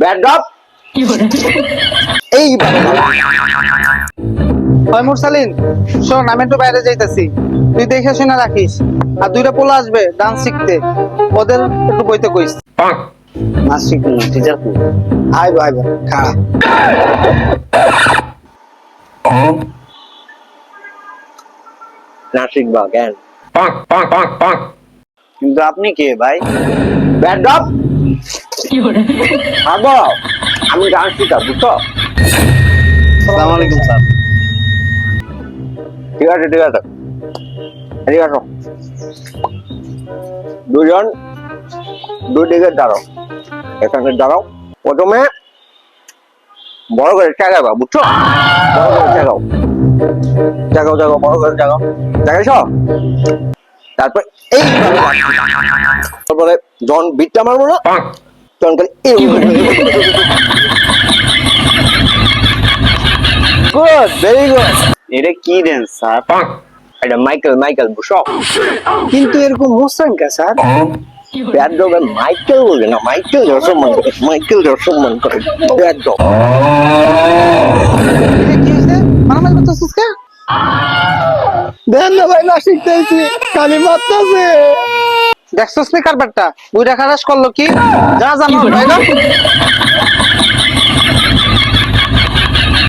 Bad এই হয় মুরসালিন শোন আমি একটু বাইরে যাইতেছি। তুই দেখে শুনে রাখিস। আর দুইটা পোলা আসবে ডান্স শিখতে। ওদের একটু বইতে কইস। শিখবি না টিচার আইব আইব খাড়া নাচ শিখবা কেন কিন্তু আপনি কে ভাই? ব্যাড ডগ আমি ডান্স শিখা বুঝছ? আসসালামু আলাইকুম স্যার। ঠিক আছে ঠিক আছে। ঠিক আছে দুজন দুই দিকে দাঁড়াও। এখানে দাঁড়াও। প্রথমে বড় করে চাগাবা বুঝছ? বড় করে চাগাও। জাগাও জাগাও বড় করে জাগাও জাগাইছ তারপর এই তারপরে যখন বিটটা মারবো না? তখন করে গুড ভেরি গুড এটা কি ড্যান্স স্যার? এটা মাইকেল মাইকেল বুঝছ কিন্তু এরকম মুসরান কে স্যার ব্যাড ডগ মাইকেল বলে না মাইকেল করে মাইকেল করে ব্যাড ডগ। এটা মারামারি করতেছিস কে দেন না ভাই না শিখতেছি খালি মারতেছে। দেখছস নি কারবারটা বুইরা খারাস করল কি? যা জানো